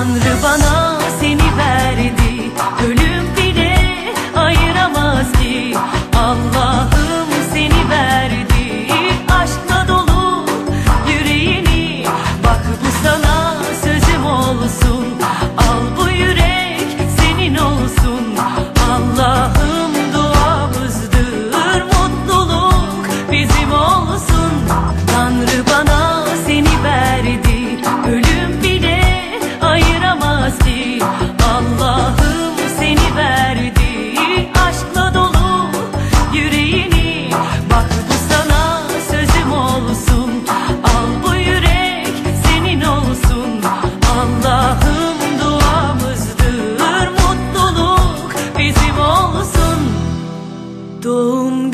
Tanrı bana ド